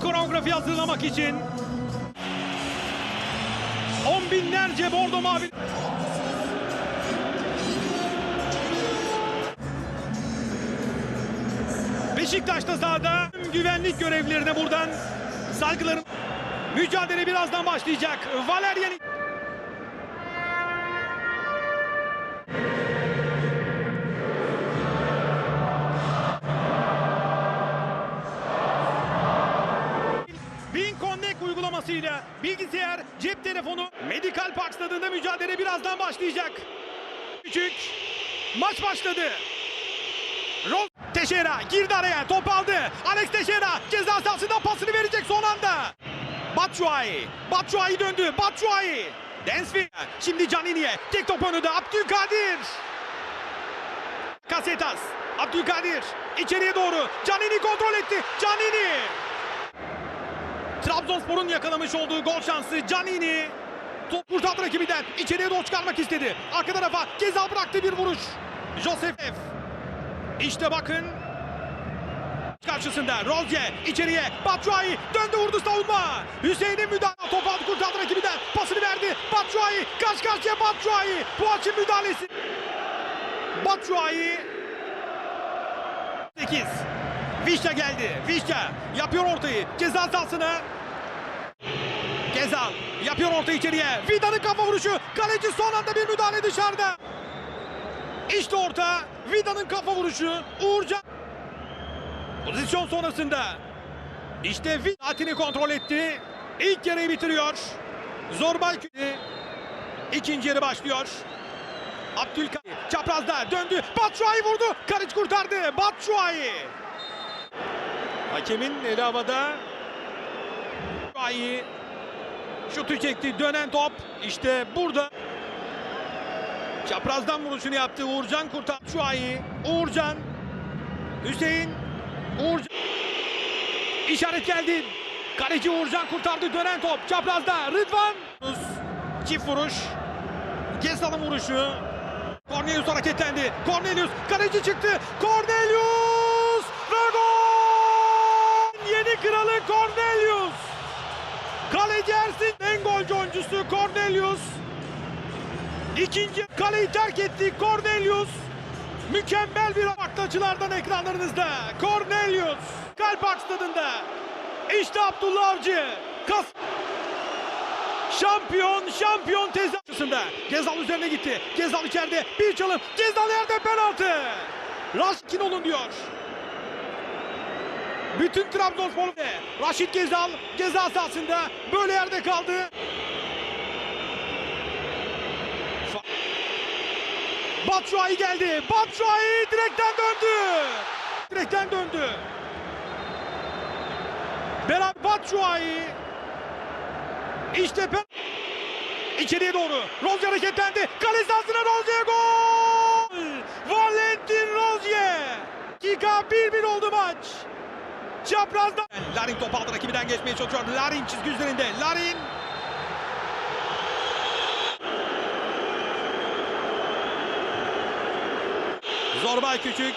koreografi hazırlamak için. On binlerce bordo mavi. Beşiktaş'ta sahada güvenlik görevlilerine buradan saygılarım. Mücadele birazdan başlayacak. Valerian Uygulamasıyla bilgisayar, cep telefonu, Medical Park stadında mücadele birazdan başlayacak. Küçük maç başladı. Ros Teşera girdi araya top aldı. Alex Teşera ceza sahasında pasını verecek son anda. Batshuayi. Batshuayi döndü. Batshuayi. Densfield. Şimdi Canini'ye. Tek top önünde. Abdülkadir. Kasetas. Abdülkadir. içeriye doğru. Canini kontrol etti. Canini. Trabzonspor'un yakalamış olduğu gol şansı Canini. Top kurtardı rakibinden. İçeriye doğru çıkarmak istedi. Arka tarafa Gezal bıraktı bir vuruş. Joseph. İşte bakın. Karşısında Rozier içeriye Batshuayi döndü vurdu savunma. Hüseyin'in müdahale top aldı kurtardı rakibinden pasını verdi. Batshuayi karşı karşıya Batshuayi. Bu açın müdahalesi. Batshuayi 8. Vişça geldi. Vişça yapıyor ortayı. Ceza sahasına. Gezal yapıyor orta içeriye. Vida'nın kafa vuruşu. Kaleci son anda bir müdahale dışarıda. İşte orta. Vida'nın kafa vuruşu. Uğurcan. Pozisyon sonrasında. İşte Vida atini kontrol etti. İlk yarıyı bitiriyor. Zorbay İkinci yarı başlıyor. Abdülkadir çaprazda döndü. Batshuayi vurdu. Karic kurtardı. Batshuayi. Hakemin eli havada. Batshuayi şutu çekti. Dönen top. İşte burada. Çaprazdan vuruşunu yaptı. Uğurcan kurtardı. Batshuayi. Uğurcan. Hüseyin. Uğurcan. İşaret geldi. Kaleci Uğurcan kurtardı. Dönen top. Çaprazda. Rıdvan. Çift vuruş. Gezal'ın vuruşu. Cornelius hareketlendi. Cornelius kaleci çıktı. Cornelius ve gol! Yeni kralı Cornelius. Kaleci Ersin en golcü oyuncusu Cornelius. İkinci kaleyi terk etti Cornelius. Mükemmel bir baklacılardan ekranlarınızda. Cornelius. Kalpak stadında. İşte Abdullah Avcı. Kas Şampiyon, şampiyon tez açısında. Gezal üzerine gitti. Gezal içeride. Bir çalım. Gezal yerde penaltı. Raskin olun diyor. Bütün Trabzonspor ve Raşit Gezal ceza sahasında böyle yerde kaldı. Batshuayi geldi. Batshuayi direkten döndü. Direkten döndü. Beraber Batshuayi işte pen... İçeriye doğru. Rozier hareketlendi. Kale sahasına Çaprazda. Larin top aldı rakibinden geçmeye çalışıyor. Larin çizgi üzerinde. Larin. Zorbay Küçük.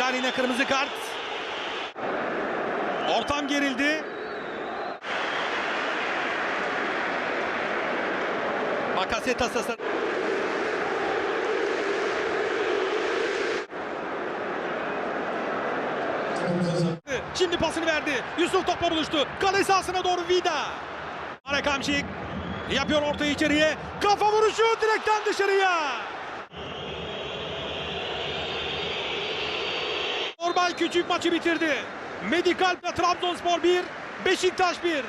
Larin'e kırmızı kart. Ortam gerildi. Bakasetas tasar. Şimdi pasını verdi. Yusuf topla buluştu. Kale sahasına doğru Vida. Arek Hamşik yapıyor ortayı içeriye. Kafa vuruşu direkten dışarıya. Orbay Küçük maçı bitirdi. Medikal Trabzonspor 1, Beşiktaş 1.